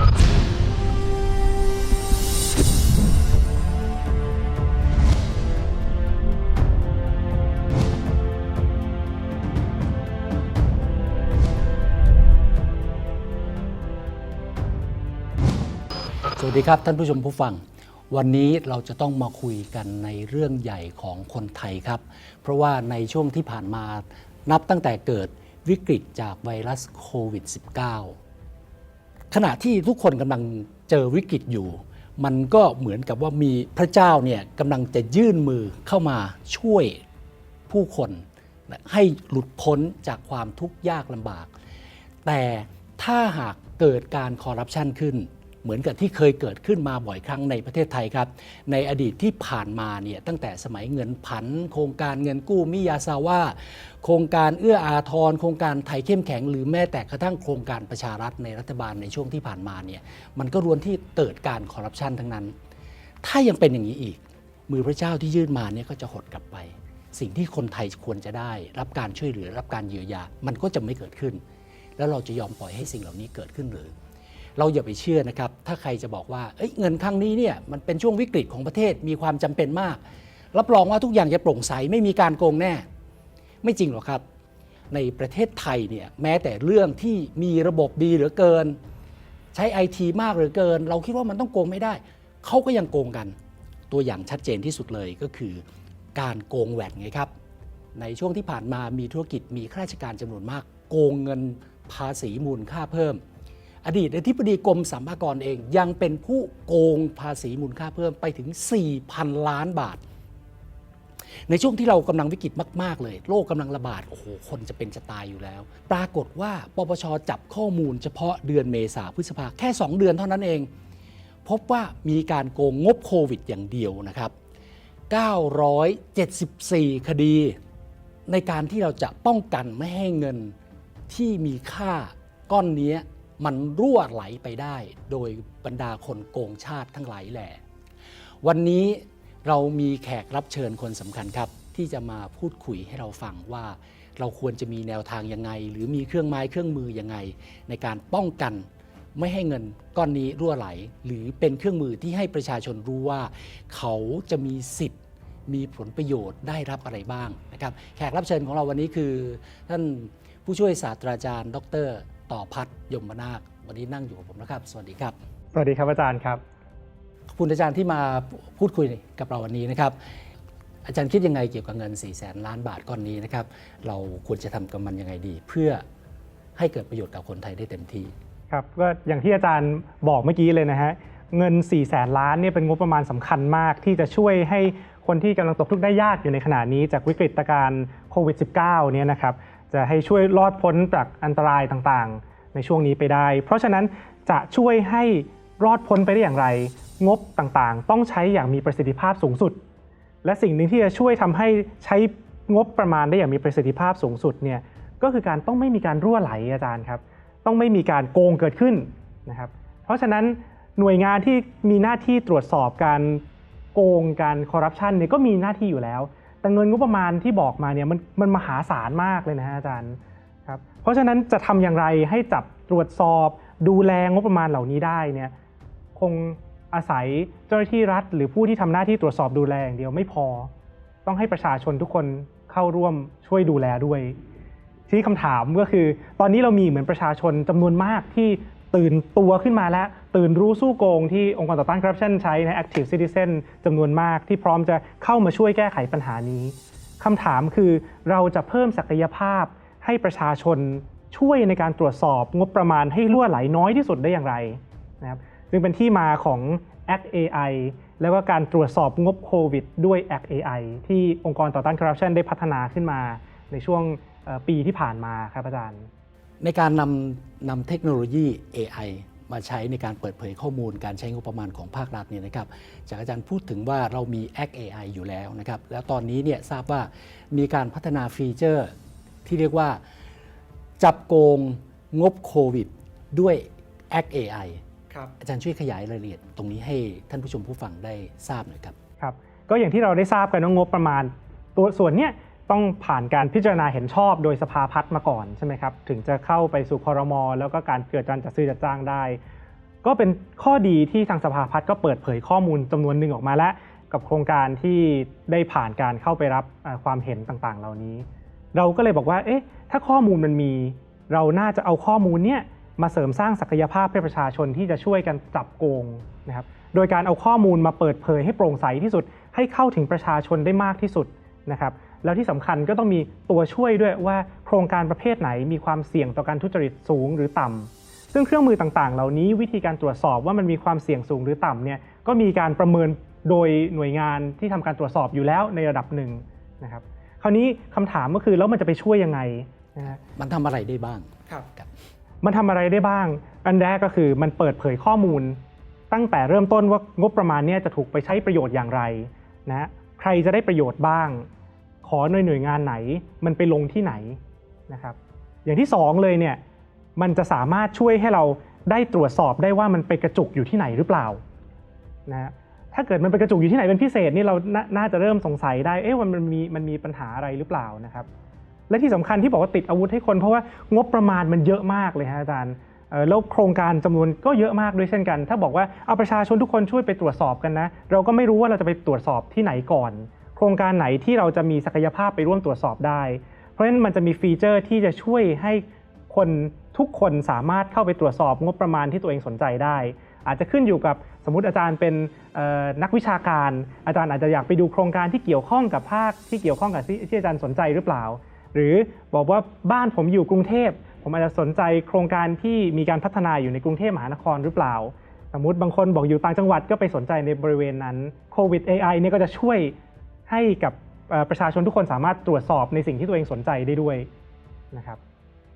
สวัสดีครับ ท่านผู้ชมผู้ฟัง วันนี้เราจะต้องมาคุยกันในเรื่องใหญ่ของคนไทยครับ เพราะว่าในช่วงที่ผ่านมานับตั้งแต่เกิดวิกฤตจากไวรัสโควิด -19 ขณะที่ทุกคนกำลังเจอวิกฤตอยู่ มันก็เหมือนกับว่ามีพระเจ้าเนี่ยกำลังจะยื่นมือเข้ามาช่วยผู้คนให้หลุดพ้นจากความทุกข์ยากลำบาก แต่ถ้าหากเกิดการคอร์รัปชันขึ้น เหมือนกับที่เคยเกิดขึ้นมาบ่อยครั้งในประเทศไทยครับ ในอดีตที่ผ่านมาเนี่ยตั้งแต่สมัยเงินผัน โครงการเงินกู้มิยาซาว่าโครงการเอื้ออาทรโครงการไทยเข้มแข็ง หรือแม้แต่กระทั่งโครงการประชารัฐในรัฐบาลในช่วงที่ผ่านมาเนี่ยมันก็รวนที่เกิดการคอร์รัปชันทั้งนั้น ถ้ายังเป็นอย่างนี้อีก มือพระเจ้าที่ยื่นมาเนี่ยก็จะหดกลับไป สิ่งที่คนไทยควรจะได้ รับการช่วยเหลือรับการเยียวยา มันก็จะไม่เกิดขึ้น แล้วเราจะยอมปล่อยให้สิ่งเหล่านี้เกิดขึ้นหรือ เราอย่าไปเชื่อนะครับ ถ้าใครจะบอกว่าเเงินครั้งนี้เนี่ยมันเป็นช่วงวิกฤตของประเทศมีความจำเป็นมาก รับรองว่าทุกอย่างจะโปร่งใสไม่มีการโกงแน่ ไม่จริงหรอกครับ ในประเทศไทยเนี่ยแม้แต่เรื่องที่มีระบบดีเหลือเกิน ใช้ไอทีมากเหลือเกิน เราคิดว่ามันต้องโกงไม่ได้เขาก็ยังโกงกัน ตัวอย่างชัดเจนที่สุดเลยก็คือการโกงแหวดไงครับ ในช่วงที่ผ่านมามีธุรกิจมีข้าราชการจำนวนมาก โกงเงินภาษีมูลค่าเพิ่ม อดีตอธิบดีกรมสรรพากรเองยังเป็นผู้โกงภาษีมูลค่าเพิ่มไปถึง 4,000 ล้านบาท ในช่วงที่เรากำลังวิกฤตมาก ๆ เลย โรคกำลังระบาด โอ้โห คนจะเป็นจะตายอยู่แล้ว ปรากฏว่าปปชจับข้อมูลเฉพาะเดือนเมษาพฤษภาแค่ 2 เดือนเท่านั้นเอง พบว่ามีการโกงงบโควิดอย่างเดียวนะครับ 974 คดี ในการที่เราจะป้องกันไม่ให้เงินที่มีค่าก้อนนี้ มันรั่วไหลไปได้ โดยบรรดาคนโกงชาติทั้งหลายแหล่วันนี้เรามีแขกรับเชิญคนสำคัญครับ ที่จะมาพูดคุยให้เราฟังว่า เราควรจะมีแนวทางยังไง หรือมีเครื่องไม้เครื่องมือยังไง ในการป้องกันไม่ให้เงินก้อนนี้รั่วไหล หรือเป็นเครื่องมือที่ให้ประชาชนรู้ว่า เขาจะมีสิทธิ์มีผลประโยชน์ได้รับอะไรบ้างนะครับ แขกรับเชิญของเราวันนี้คือ ท่านผู้ช่วยศาสตราจารย์ ดร ต่อพัฒน์ยมนาควันนี้นั่งอยู่กับผมนะครับ สวัสดีครับ สวัสดีครับอาจารย์ครับ ขอบคุณอาจารย์ที่มาพูดคุยกับเราวันนี้นะครับ อาจารย์คิดยังไงเกี่ยวกับเงิน 4 0 0แสนล้านบาทก้อนนี้นะครับ เราควรจะทำกับมันยังไงดี เพื่อให้เกิดประโยชน์กับคนไทยได้เต็มที่ ครับก็อย่างที่อาจารย์บอกเมื่อกี้เลยนะฮะเงิน 4 0 0แสนล้านเนี่ยเป็นงบประมาณสำคัญมากที่จะช่วยให้คนที่กำลังตกทุกข์ได้ยากอยู่ในขณะนี้จากวิกฤตการณ์โควิด -19 เนี่ยนะครับ จะให้ช่วยรอดพ้นจากอันตรายต่างๆ ในช่วงนี้ไปได้ เพราะฉะนั้นจะช่วยให้รอดพ้นไปได้อย่างไร งบต่างๆ ต้องใช้อย่างมีประสิทธิภาพสูงสุด และสิ่งหนึ่งที่จะช่วยทำให้ใช้งบประมาณได้อย่างมีประสิทธิภาพสูงสุดเนี่ยก็คือการต้องไม่มีการรั่วไหลอาจารย์ครับ ต้องไม่มีการโกงเกิดขึ้นนะครับ เพราะฉะนั้นหน่วยงานที่มีหน้าที่ตรวจสอบการโกงการคอร์รัปชันเนี่ยก็มีหน้าที่อยู่แล้ว แต่เงินงบประมาณที่บอกมาเนี่ยมันมันมหาศาลมากเลยนะฮะอาจารย์ครับเพราะฉะนั้นจะทำอย่างไรให้จับตรวจสอบดูแลงบประมาณเหล่านี้ได้เนี่ยคงอาศัยเจ้าหน้าที่รัฐ หรือผู้ที่ทำหน้าที่ตรวจสอบดูแลอย่างเดียวไม่พอ ต้องให้ประชาชนทุกคนเข้าร่วมช่วยดูแลด้วยที่คำถามก็คือ ตอนนี้เรามีเหมือนประชาชนจำนวนมากที่ตื่นตัวขึ้นมาแล้ว ตื่นรู้สู้โกงที่องค์กรต่อต้านคอร์รัปชันใช้ใน Active Citizen จำนวนมากที่พร้อมจะเข้ามาช่วยแก้ไขปัญหานี้คำถามคือเราจะเพิ่มศักยภาพให้ประชาชนช่วยในการตรวจสอบงบประมาณให้รั่วไหลน้อยที่สุดได้อย่างไรนะครับจึงเป็นที่มาของ Act AI แล้วก็การตรวจสอบงบโควิดด้วย Act AI ที่องค์กรต่อต้านคอร์รัปชันได้พัฒนาขึ้นมาในช่วงปีที่ผ่านมาครับอาจารย์ ในการนำนำเทคโนโลยี AI มาใช้ในการเปิดเผยข้อมูลการใช้งบประมาณของภาครัฐเนี่ยนะครับจากอาจารย์พูดถึงว่าเรามี Act AI อยู่แล้วนะครับแล้วตอนนี้เนี่ยทราบว่ามีการพัฒนาฟีเจอร์ที่เรียกว่าจับโกงงบโควิดด้วย Act AI ครับอาจารย์ช่วยขยายรายละเอียดตรงนี้ให้ท่านผู้ชมผู้ฟังได้ทราบหน่อยครับครับ ก็อย่างที่เราได้ทราบกันว่างบประมาณ ตัวส่วนเนี้ย ต้องผ่านการพิจารณาเห็นชอบโดยสภาพัฒน์มาก่อนใช่ไหมครับถึงจะเข้าไปสู่คอรมอแล้วก็การเกิดการจัดซื้อจัดจ้างได้ ก็เป็นข้อดีที่ทางสภาพัฒน์ก็เปิดเผยข้อมูลจำนวนหนึ่งออกมาแล้วกับโครงการที่ได้ผ่านการเข้าไปรับความเห็นต่างๆ เหล่านี้ เราก็เลยบอกว่าเอ๊ะถ้าข้อมูลมันมี เราน่าจะเอาข้อมูลเนี้ยมาเสริมสร้างศักยภาพให้ประชาชนที่จะช่วยกันจับโกงนะครับโดยการเอาข้อมูลมาเปิดเผยให้โปร่งใสที่สุด ให้เข้าถึงประชาชนได้มากที่สุดนะครับ แล้วที่สำคัญก็ต้องมีตัวช่วยด้วยว่าโครงการประเภทไหนมีความเสี่ยงต่อการทุจริตสูงหรือต่ำซึ่งเครื่องมือต่างๆ เหล่านี้วิธีการตรวจสอบว่ามันมีความเสี่ยงสูงหรือต่ำเนี่ยก็มีการประเมินโดยหน่วยงานที่ทำการตรวจสอบอยู่แล้วในระดับหนึ่งนะครับคราวนี้คำถามก็คือแล้วมันจะไปช่วยยังไงนะมันทำอะไรได้บ้างครับมันทำอะไรได้บ้าง อันแรกก็คือมันเปิดเผยข้อมูล ตั้งแต่เริ่มต้นว่างบประมาณเนี้จะถูกไปใช้ประโยชน์อย่างไรนะใครจะได้ประโยชน์บ้าง ขอหน่วยหน่วยงานไหนมันไปลงที่ไหนนะครับ อย่างที่สองเลยเนี่ยมันจะสามารถช่วยให้เราได้ตรวจสอบได้ว่ามันไปกระจุกอยู่ที่ไหนหรือเปล่านะฮะถ้าเกิดมันไปกระจุกอยู่ที่ไหนเป็นพิเศษนี่เรานน่าจะเริ่มสงสัยได้เอ๊ะมันมีมันมีปัญหาอะไรหรือเปล่านะครับ และที่สำคัญที่บอกว่าติดอาวุธให้คน เพราะว่างบประมาณมันเยอะมากเลยฮะอาจารย์แล้วโครงการจำนวนก็เยอะมากด้วยเช่นกัน ถ้าบอกว่าเอาประชาชนทุกคนช่วยไปตรวจสอบกันนะ เราก็ไม่รู้ว่าเราจะไปตรวจสอบที่ไหนก่อน ครงการไหนที่เราจะมีศักยภาพไปร่วมตรวจสอบได้ เพราะฉะนั้นมันจะมีฟีเจอร์ที่จะช่วยให้คนทุกคนสามารถเข้าไปตรวจสอบงบประมาณที่ตัวเองสนใจได้ อาจจะขึ้นอยู่กับสมมติอาจารย์เป็นนักวิชาการ อาจารย์อาจจะอยากไปดูโครงการที่เกี่ยวข้องกับภาคที่เกี่ยวข้องกับที่ที่อาจารย์สนใจหรือเปล่า หรือบอกว่าบ้านผมอยู่กรุงเทพผมอาจจะสนใจโครงการที่มีการพัฒนาอยู่ในกรุงเทพมหานครหรือเปล่า สมมติบางคนบอกอยู่ต่างจังหวัดก็ไปสนใจในบริเวณนั้นโควิด AI เนี่ยก็จะช่วย ให้กับเอ่อประชาชนทุกคนสามารถตรวจสอบในสิ่งที่ตัวเองสนใจได้ด้วยนะครับ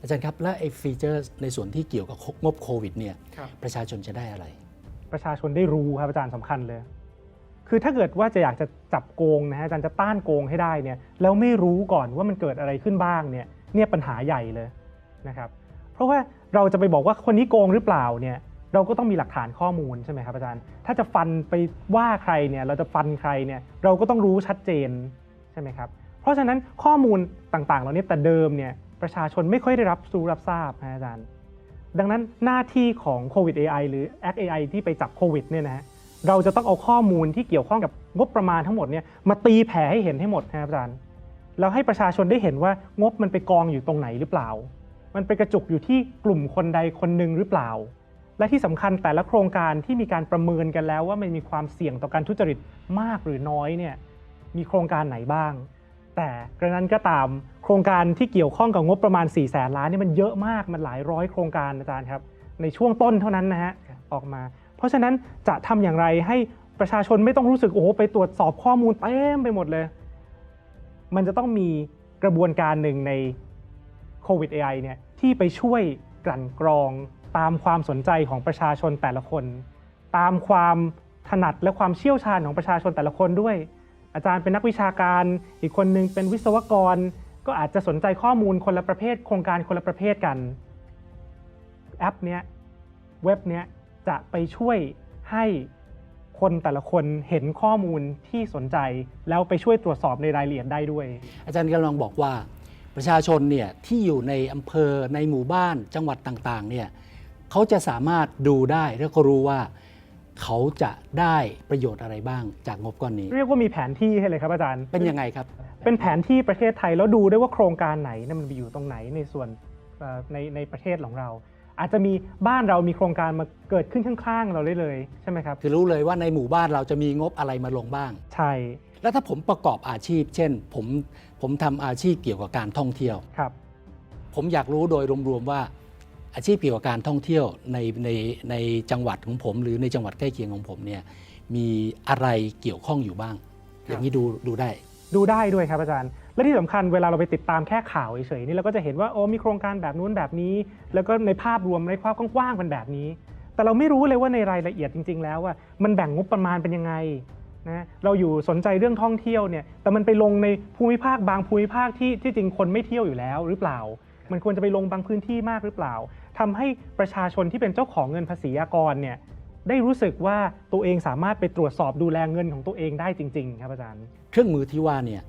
อาจารย์ครับ และไอ้ฟีเจอร์ในส่วนที่เกี่ยวกับงบโควิดเนี่ยครับประชาชนจะได้อะไร ประชาชนได้รู้ครับอาจารย์สำคัญเลย คือถ้าเกิดว่าจะอยากจะจับโกงนะฮะอาจารย์จะต้านโกงให้ได้เนี่ยแล้วไม่รู้ก่อนว่ามันเกิดอะไรขึ้นบ้างเนี่ยเนี่ยปัญหาใหญ่เลยนะครับ เพราะว่าเราจะไปบอกว่าคนนี้โกงหรือเปล่าเนี่ย เราก็ต้องมีหลักฐานข้อมูลใช่ไหมครับอาจารย์ ถ้าจะฟันไปว่าใครเนี่ยเราจะฟันใครเนี่ยเราก็ต้องรู้ชัดเจนใช่ไหมครับ เพราะฉะนั้นข้อมูลต่างๆ เหล่านี้แต่เดิมเนี่ยประชาชนไม่ค่อยได้รับรู้รับทราบนะอาจารย์ ดังนั้นหน้าที่ของโควิด AI หรือ Act AI ที่ไปจับโควิดเนี่ยนะฮะเราจะต้องเอาข้อมูลที่เกี่ยวข้องกับงบประมาณทั้งหมดเนี่ยมาตีแผ่ให้เห็นให้หมดนะครับอาจารย์แล้วให้ประชาชนได้เห็นว่างบมันไปกองอยู่ตรงไหนหรือเปล่า มันไปกระจุกอยู่ที่กลุ่มคนใดคนหนึ่งหรือเปล่า และที่สำคัญแต่ละโครงการที่มีการประเมินกันแล้วว่ามันมีความเสี่ยงต่อการทุจริตมากหรือน้อยเนี่ยมีโครงการไหนบ้าง แต่กระนั้นก็ตามโครงการที่เกี่ยวข้องกับงบประมาณ4ี่แสนล้านนี่มันเยอะมากมันหลายร้อยโครงการอาจารย์ครับในช่วงต้นเท่านั้นนะฮะออกมา เพราะฉะนั้นจะทำอย่างไรให้ประชาชนไม่ต้องรู้สึกโอ้โหไปตรวจสอบข้อมูลเต็มไปหมดเลย มันจะต้องมีกระบวนการหนึ่งในโควิด AI เนี่ยที่ไปช่วยกลั่นกรอง ตามความสนใจของประชาชนแต่ละคน ตามความถนัดและความเชี่ยวชาญของประชาชนแต่ละคนด้วย อาจารย์เป็นนักวิชาการ อีกคนนึงเป็นวิศวกร ก็อาจจะสนใจข้อมูลคนละประเภท โครงการคนละประเภทกัน แอปเนี้ยเว็บเนี้ยจะไปช่วยให้คนแต่ละคนเห็นข้อมูลที่สนใจ แล้วไปช่วยตรวจสอบในรายละเอียดได้ด้วย อาจารย์กำลังบอกว่าประชาชนเนี่ยที่อยู่ในอำเภอในหมู่บ้านจังหวัดต่างๆเนี่ย เขาจะสามารถดูได้แล้วก็รู้ว่า เขาจะได้ประโยชน์อะไรบ้างจากงบก้อนนี้ เรียกว่ามีแผนที่ให้เลยครับอาจารย์เป็นยังไงครับ เป็นแผนที่ประเทศไทยแล้วดูได้ว่าโครงการไหนเนี่ยมันไปอยู่ตรงไหนในส่วนเอ่อในในประเทศของเรา อาจจะมีบ้านเรามีโครงการมาเกิดขึ้นข้างๆ เราได้เลยใช่ไหมครับคือรู้เลยว่าในหมู่บ้านเราจะมีงบอะไรมาลงบ้าง ใช่แล้วถ้าผมประกอบอาชีพ เช่น ผมผมทำอาชีพเกี่ยวกับการท่องเที่ยว ครับ ผมอยากรู้โดยรวมๆว่า อาชีพเกี่ยวกับการท่องเที่ยวในในในจังหวัดของผม หรือในจังหวัดใกล้เคียงของผมเนี่ยมีอะไรเกี่ยวข้องอยู่บ้าง อย่างนี้ดูดูได้ ดูได้ด้วยครับอาจารย์ และที่สำคัญเวลาเราไปติดตามแค่ข่าวเฉยๆนี่เราก็จะเห็นว่าโอ้มีโครงการแบบนู้นแบบนี้ แล้วก็ในภาพรวมในความกว้างๆเป็นแบบนี้ แต่เราไม่รู้เลยว่าในรายละเอียดจริง ๆ แล้วว่ามันแบ่งงบประมาณเป็นยังไงนะเราอยู่สนใจเรื่องท่องเที่ยวเนี่ยแต่มันไปลงในภูมิภาคบางภูมิภาคที่ที่จริงคนไม่เที่ยวอยู่แล้วหรือเปล่า มันควรจะไปลงบางพื้นที่มากหรือเปล่าทำให้ประชาชนที่เป็นเจ้าของเงินภาษีอากรเนี่ยได้รู้สึกว่าตัวเองสามารถไปตรวจสอบดูแลเงินของตัวเองได้จริง ๆ ครับอาจารย์ เครื่องมือที่ว่าเนี่ย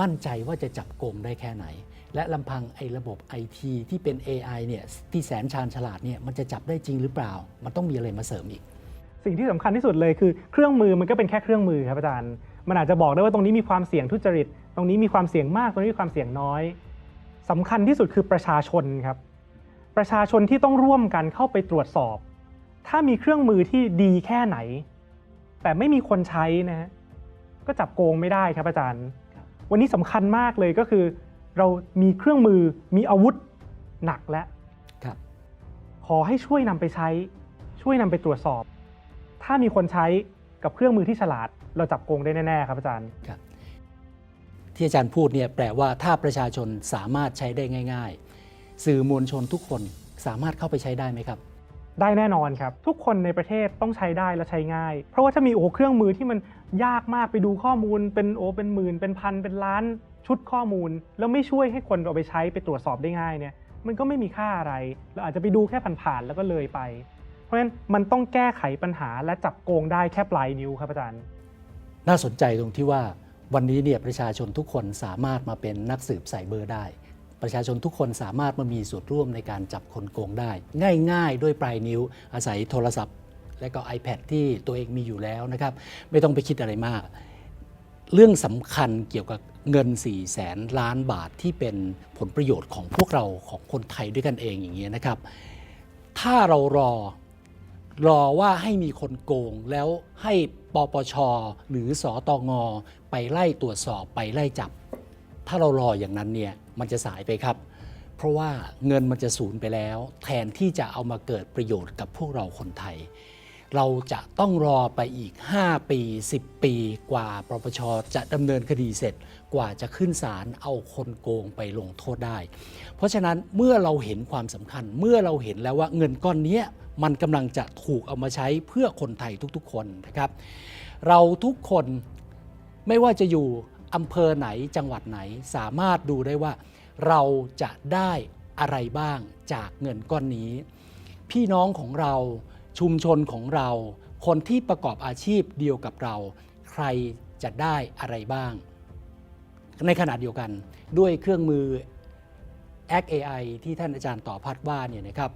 มั่นใจว่าจะจับโกงได้แค่ไหน และลำพังไอ้ระบบไอทีที่เป็น AI เนี่ยที่แสนชาญฉลาดเนี่ยมันจะจับได้จริงหรือเปล่า มันต้องมีอะไรมาเสริมอีก สิ่งที่สำคัญที่สุดเลยคือเครื่องมือมันก็เป็นแค่เครื่องมือครับอาจารย์ มันอาจจะบอกได้ว่าตรงนี้มีความเสี่ยงทุจริต ตรงนี้มีความเสี่ยงมาก ตรงนี้มีความเสี่ยงน้อย สำคัญที่สุดคือประชาชนครับ ประชาชนที่ต้องร่วมกันเข้าไปตรวจสอบ ถ้ามีเครื่องมือที่ดีแค่ไหน แต่ไม่มีคนใช้นะฮะก็จับโกงไม่ได้ครับอาจารย์ วันนี้สำคัญมากเลยก็คือ เรามีเครื่องมือมีอาวุธหนักและครับขอให้ช่วยนำไปใช้ ช่วยนำไปตรวจสอบ ถ้ามีคนใช้กับเครื่องมือที่ฉลาด เราจับโกงได้แน่ ๆ ครับอาจารย์ครับ ที่อาจารย์พูดเนี่ยแปลว่าถ้าประชาชนสามารถใช้ได้ง่าย ๆ สื่อมวลชนทุกคนสามารถเข้าไปใช้ได้ไหมครับ ได้แน่นอนครับ ทุกคนในประเทศต้องใช้ได้และใช้ง่าย เพราะว่าถ้ามีโอ้โหเครื่องมือที่มันยากมากไปดูข้อมูล เป็นโอ้เป็นหมื่นเป็นพันเป็นล้านชุดข้อมูล แล้วไม่ช่วยให้คนเอาไปใช้ไปตรวจสอบได้ง่ายเนี่ยมันก็ไม่มีค่าอะไร เราอาจจะไปดูแค่ผ่านๆแล้วก็เลยไป เพราะฉะนั้นมันต้องแก้ไขปัญหาและจับโกงได้แค่ปลายนิ้วครับอาจารย์ น่าสนใจตรงที่ว่า วันนี้เนี่ยประชาชนทุกคนสามารถมาเป็นนักสืบไซเบอร์ได้ ประชาชนทุกคนสามารถมามีส่วนร่วมในการจับคนโกงได้ ง่าย ๆ ด้วยปลายนิ้วอาศัยโทรศัพท์ และก็ iPad ที่ตัวเองมีอยู่แล้วนะครับ ไม่ต้องไปคิดอะไรมาก เรื่องสำคัญเกี่ยวกับเงิน 4 0 0แสนล้านบาทที่เป็นผลประโยชน์ของพวกเราของคนไทยด้วยกันเองอย่างนี้ยนะครับ ถ้าเรารอ รอว่าให้มีคนโกงแล้วให้ปปชหรือสอตองไปไล่ตรวจสอบไปไล่จับ ถ้าเรารออย่างนั้นเนี่ยมันจะสายไปครับ เพราะว่าเงินมันจะสูญไปแล้ว แทนที่จะเอามาเกิดประโยชน์กับพวกเราคนไทย เราจะต้องรอไปอีก 5 ปี 10 ปี กว่าปปชจะดำเนินคดีเสร็จ กว่าจะขึ้นศาลเอาคนโกงไปลงโทษได้ เพราะฉะนั้นเมื่อเราเห็นความสำคัญเมื่อเราเห็นแล้วว่าเงินก้อนเนี้ย มันกำลังจะถูกเอามาใช้เพื่อคนไทยทุกๆ คนนะครับ เราทุกคนไม่ว่าจะอยู่อำเภอไหนจังหวัดไหนสามารถดูได้ว่า เราจะได้อะไรบ้างจากเงินก้อนนี้ พี่น้องของเราชุมชนของเรา คนที่ประกอบอาชีพเดียวกับเรา ใครจะได้อะไรบ้าง ในขณะเดียวกันด้วยเครื่องมือ Act AI ที่ท่านอาจารย์ต่อพัดว่าเนี่ยนะครับ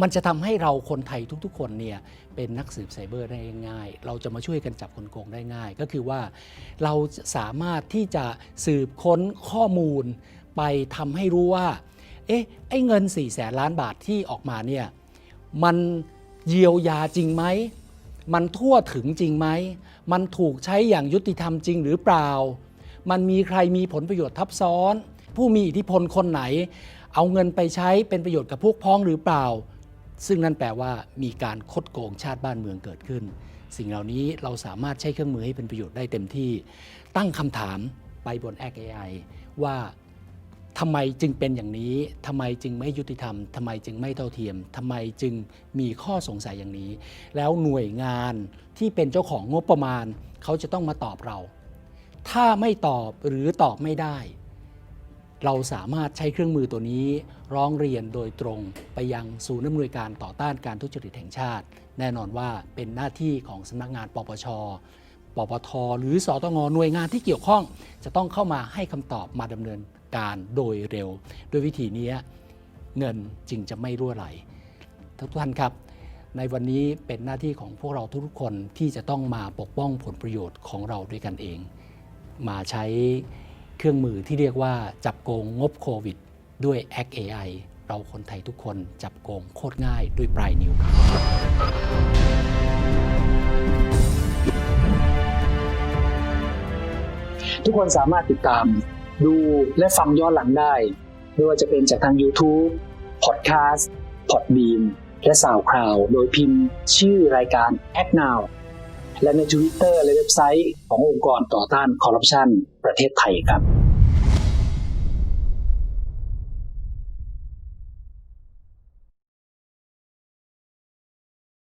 มันจะทำให้เราคนไทยทุกๆ คนเนี่ยเป็นนักสืบไซเบอร์ได้ง่าย เราจะมาช่วยกันจับคนโกงได้ง่าย ก็คือว่าเราสามารถที่จะสืบค้นข้อมูล ไปทำให้รู้ว่า เอ๊ะ ไอ้เงิน4ี่แสนล้านบาทที่ออกมาเนี่ย มันเยียวยาจริงไหม มันทั่วถึงจริงไหม มันถูกใช้อย่างยุติธรรมจริงหรือเปล่า มันมีใครมีผลประโยชน์ทับซ้อน ผู้มีอิทธิพลคนไหน เอาเงินไปใช้เป็นประโยชน์กับพวกพ้องหรือเปล่า ซึ่งนั่นแปลว่ามีการคดโกงชาติบ้านเมืองเกิดขึ้น สิ่งเหล่านี้เราสามารถใช้เครื่องมือให้เป็นประโยชน์ได้เต็มที่ ตั้งคำถามไปบนแอ AI ว่าทำไมจึงเป็นอย่างนี้ทำไมจึงไม่ยุติธรรมทำไมจึงไม่เท่าเทียมทำไมจึงมีข้อสงสัยอย่างนี้ แล้วหน่วยงานที่เป็นเจ้าของงบประมาณ เขาจะต้องมาตอบเรา ถ้าไม่ตอบหรือตอบไม่ได้ เราสามารถใช้เครื่องมือตัวนี้ร้องเรียนโดยตรงไปยังศูนย์อำนวยการต่อต้านการทุจริตแห่งชาติ แน่นอนว่าเป็นหน้าที่ของสำนักงานปปช ปปท หรือสตงหน่วยงานที่เกี่ยวข้อง จะต้องเข้ามาให้คำตอบมาดำเนินการโดยเร็วด้วยวิธีนี้เงินจึงจะไม่รั่วไหลทุกท่านครับในวันนี้เป็นหน้าที่ของพวกเราทุกคนที่จะต้องมาปกป้องผลประโยชน์ของเราด้วยกันเอง มาใช้ เครื่องมือที่เรียกว่าจับโกงงบโควิด ด้วย Act AI เราคนไทยทุกคนจับโกงโคตรง่ายด้วยปลายนิ้วครับทุกคนสามารถติดตาม ดูและฟังย้อนหลังได้ ไม่ว่าจะเป็นจากทาง YouTube Podcast Podbean และ SoundCloud โดยพิมพ์ชื่อรายการ Act Now และใน Twitter และเว็บไซต์ขององค์กรต่อต้านคอร์รัปชันประเทศไทยครับ